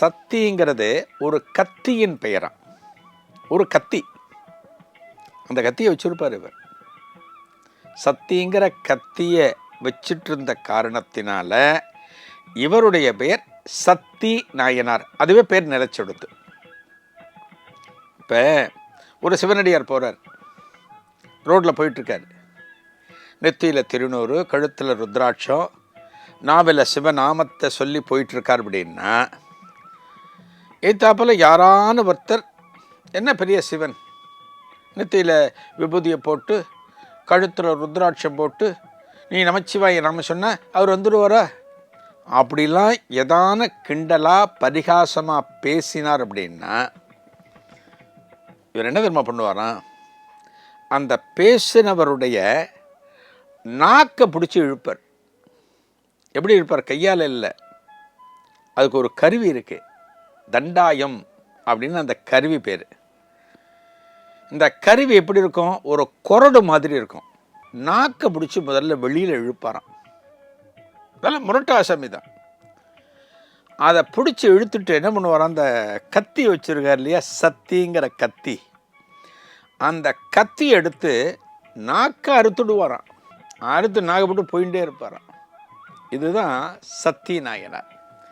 சத்திங்கிறது ஒரு கத்தியின் பெயராம். ஒரு கத்தி. அந்த கத்தியை வச்சுருப்பார் இவர். சத்திங்கிற கத்தியை வச்சிட்டிருந்த காரணத்தினால இவருடைய பெயர் சத்தி நாயனார். அதுவே பேர் நிலைச்செடுத்து. இப்போ ஒரு சிவனடியார் போகிறார் ரோட்டில் போயிட்டுருக்கார். நெத்தியில் திருநூறு கழுத்தில் ருத்ராட்சம் நாவல சிவநாமத்தை சொல்லி போயிட்டுருக்கார் அப்படின்னா ஏத்தாப்பில் யாரான ஒருத்தர் என்ன பெரிய சிவன்? நெத்தியில் விபூதியை போட்டு கழுத்தில் ருத்ராட்சம் போட்டு நீ நமச்சிவாய நம்ம சொன்ன அவர் வந்துடுவாரா அப்படிலாம் எதான கிண்டலாக பரிகாசமாக பேசினார் அப்படின்னா இவர் என்ன தெரியுமா பண்ணுவாராம் அந்த பேசினவருடைய நாக்கை பிடிச்சி இழுப்பார். எப்படி இருப்பார் கையால் இல்லை. அதுக்கு ஒரு கருவி இருக்குது தண்டாயம் அப்படின்னு அந்த கருவி பேர். இந்த கருவி எப்படி இருக்கும்? ஒரு கொரடு மாதிரி இருக்கும். நாக்கை பிடிச்சி முதல்ல வெளியில் இழுப்பாராம். இதெல்லாம் முரட்டாசாமி தான். அதை பிடிச்சி இழுத்துட்டு என்ன பண்ணுவாராம்? அந்த கத்தி வச்சுருக்கார் இல்லையா? சத்திங்கிற கத்தி. அந்த கத்தி எடுத்து நாக்கை அறுத்துடுவாராம். அறுத்து நாகப்பட்டு போயிட்டே இருப்பாராம். இதுதான் சத்தி நாயனார்